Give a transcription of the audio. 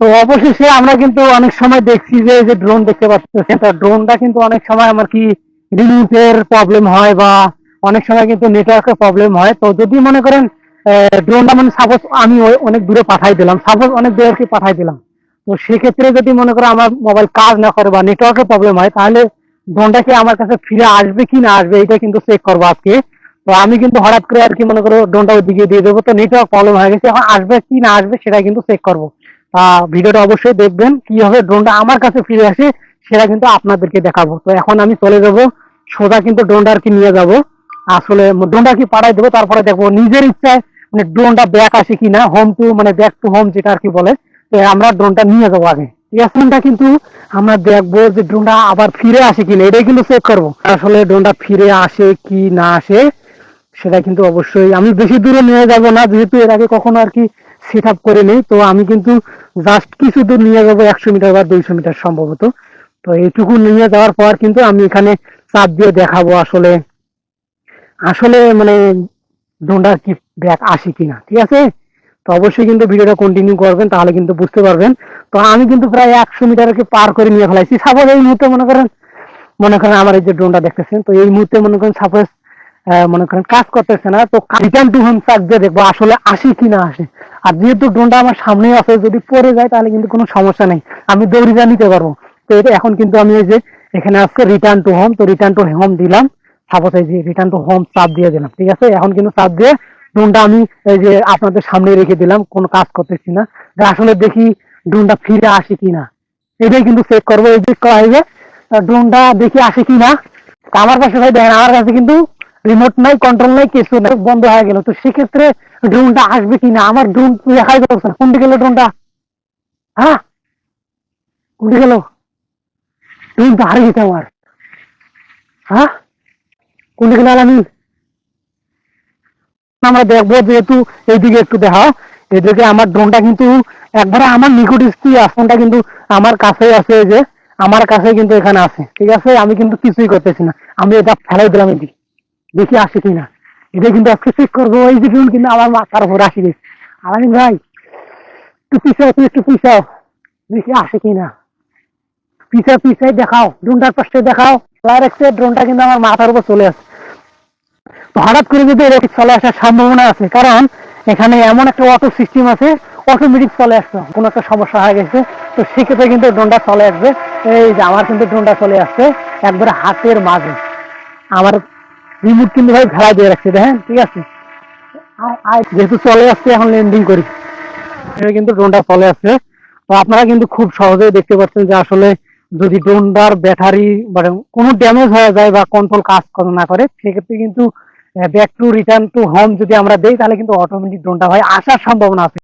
তো অবশেষে আমরা কিন্তু অনেক সময় দেখছি যে যে ড্রোন দেখতে পাচ্ছি ড্রোনটা কিন্তু অনেক সময় আমার কি রিমোটের প্রবলেম হয় বা অনেক সময় কিন্তু নেটওয়ার্কের প্রবলেম হয়। তো যদি মনে করেন ড্রোনটা মানে সাপোজ আমি অনেক দূরে পাঠাই দিলাম সাপোজ অনেক দূরে পাঠাই দিলাম। তো সেক্ষেত্রে যদি মনে করো আমার মোবাইল কাজ না করে বা নেটওয়ার্কের প্রবলেম হয়, তাহলে ড্রোনটা কি আমার কাছে ফিরে আসবে কি না আসবে এটা কিন্তু চেক করব আজকে। তো আমি কিন্তু হঠাৎ করে আর কি মনে করো ড্রোনটা ওইদিকে দিয়ে দেবো, তো নেটওয়ার্ক প্রবলেম হয়ে গেছে, এখন আসবে কি না আসবে সেটা কিন্তু চেক করব। ভিডিওটা অবশ্যই দেখবেন, কীভাবে ড্রোনটা আমার কাছে ফিরে আসে, সেটা কিন্তু আপনাদেরকে দেখাবো। তো এখন আমি চলে যাব, সোজা কিন্তু ড্রোনটা আর কি নিয়ে যাব। আসলে ড্রোনটা কি পাঠাই দেবো, তারপরে দেখব নিজের ইচ্ছায় মানে ড্রোনটা ব্যাক আসে কিনা হোম টু মানে ব্যাক টু হোম যেটা আর কি বলে, তো আমরা ড্রোনটা নিয়ে যাব আগে। ইয়াসমিনটা কিন্তু আমরা দেখব যে ড্রোনটা আবার ফিরে আসে কিনা, এটাই কিন্তু চেক করব। আসলে ড্রোনটা ফিরে আসে কি না আসে, সেটা কিন্তু অবশ্যই, আমি বেশি দূরে নিয়ে যাব না, যেহেতু এর আগে কখনো আর কি সেট আপ করে নেই তো আমি কিন্তু জাস্ট কিছু দূর নিয়ে যাব, একশো মিটার বা দুইশো মিটার সম্ভবত। তো এইটুকু নিয়ে যাওয়ার পর কিন্তু আমি এখানে চাপ দিয়ে দেখাবো আসলে আসলে মানে ড্রোনটা কি ব্যাক আসে কিনা, ঠিক আছে? তো অবশ্যই কিন্তু ভিডিওটা কন্টিনিউ করবেন, তাহলে কিন্তু বুঝতে পারবেন। তো আমি কিন্তু প্রায় একশো মিটারকে পার করে নিয়ে ফেলাইছি। সাপোজ এই মুহূর্তে মনে করেন মনে করেন আমার এই যে ড্রোনটা দেখতেছেন, তো এই মুহূর্তে মনে করেন সাপোজ মনে করেন কাজ করতেছে না, তো রিটার্ন টু হোম চার্জ দিয়ে দেখব আসলে আসে কিনা আসে। আর যেহেতু ড্রোনটা আমার সামনেই আছে, যদি পড়ে যায় তাহলে কিন্তু কোনো সমস্যা নেই। আমি দৌড়ি যা নিতে পারব। তো এটা এখন কিন্তু আমি এই যে এখানে আজকে রিটার্ন টু হোম তো রিটার্ন টু হোম দিলাম। সাপোজ এই যে রিটার্ন টু হোম চাপ দিয়ে দিলাম, ঠিক আছে? এখন কিন্তু চাপ দিয়ে ড্রোনটা আমি এই যে আপনাদের সামনে রেখে দিলাম, কোনো কাজ করতেছি না। যে আসলে দেখি ড্রোনটা ফিরে আসে কিনা। এটাই কিন্তু চেক করব, এই যে ড্রোনটা দেখি আসে কিনা। তা আমার কাছে ভাই দেখেন, আমার কাছে কিন্তু রিমোট নাই কন্ট্রোল নাই, কিছু নাই, বন্ধ হয়ে গেল। তো সেক্ষেত্রে ড্রোনটা আসবে কিনা? আমার ড্রোন দেখাই যাচ্ছে না কোনটি গেল ড্রোনটা হ্যাঁ? কোনটি গেল? ড্রোন তো হারিয়ে গেছে আমার। হ্যাঁ? কোনটি গেল আমি আমরা দেখব, যেহেতু এইদিকে একটু দেখাও। এদিকে আমার ড্রোনটা কিন্তু একবারে আমার নিকটস্থ ফোনটা কিন্তু আমার কাছেই আছে যে। আমার কাছে কিন্তু এখানে আছে। ঠিক আছে? আমি কিন্তু কিছুই করতেছি না। আমি এটা ফেলাই দিলাম এদিকে। দেখি আসে কিনা। এটা কিন্তু আজকে চেক করব, এই যে ড্রোন কিন্তু আমার মাথার উপর আসি গেছে। আলামিন ভাই, একটু পিছাও তুই একটু পিছাও। দেখি আসে কিনা। পিছা পিছাই দেখাও ড্রোনটার পাশে দেখাও। ডাইরেক্ট ড্রোনটা কিন্তু আমার মাথার উপর চলে আসে তো হঠাৎ করে যদি এরকম চলে আসার সম্ভাবনা আছে, কারণ এখানে এমন একটা অটো সিস্টেম আছে অটোমেটিক চলে আসছে, কোনো একটা সমস্যা হয়ে গেছে। তো সেক্ষেত্রে কিন্তু ড্রোনটা চলে আসবে। এই যে আমার কিন্তু ড্রোনটা চলে আসছে, একবারে হাতের মাঝে। আমার রিমোট কিন্তু ভাই ভেড়া দিয়ে রাখছে, দেখেন, ঠিক আছে? যেহেতু চলে আসছে, এখন ল্যান্ডিং করি। এটা কিন্তু ড্রোনটা চলে আসছে। তো আপনারা কিন্তু খুব সহজেই দেখতে পাচ্ছেন যে আসলে যদি ড্রোনটার ব্যাটারি মানে কোনো ড্যামেজ হয়ে যায় বা কন্ট্রোল কাজ না করে, সেক্ষেত্রে কিন্তু back to return to home যদি আমরা দেই, তাহলে কিন্তু অটোমেটিক ড্রোনটা ভাই আসার সম্ভাবনা আছে।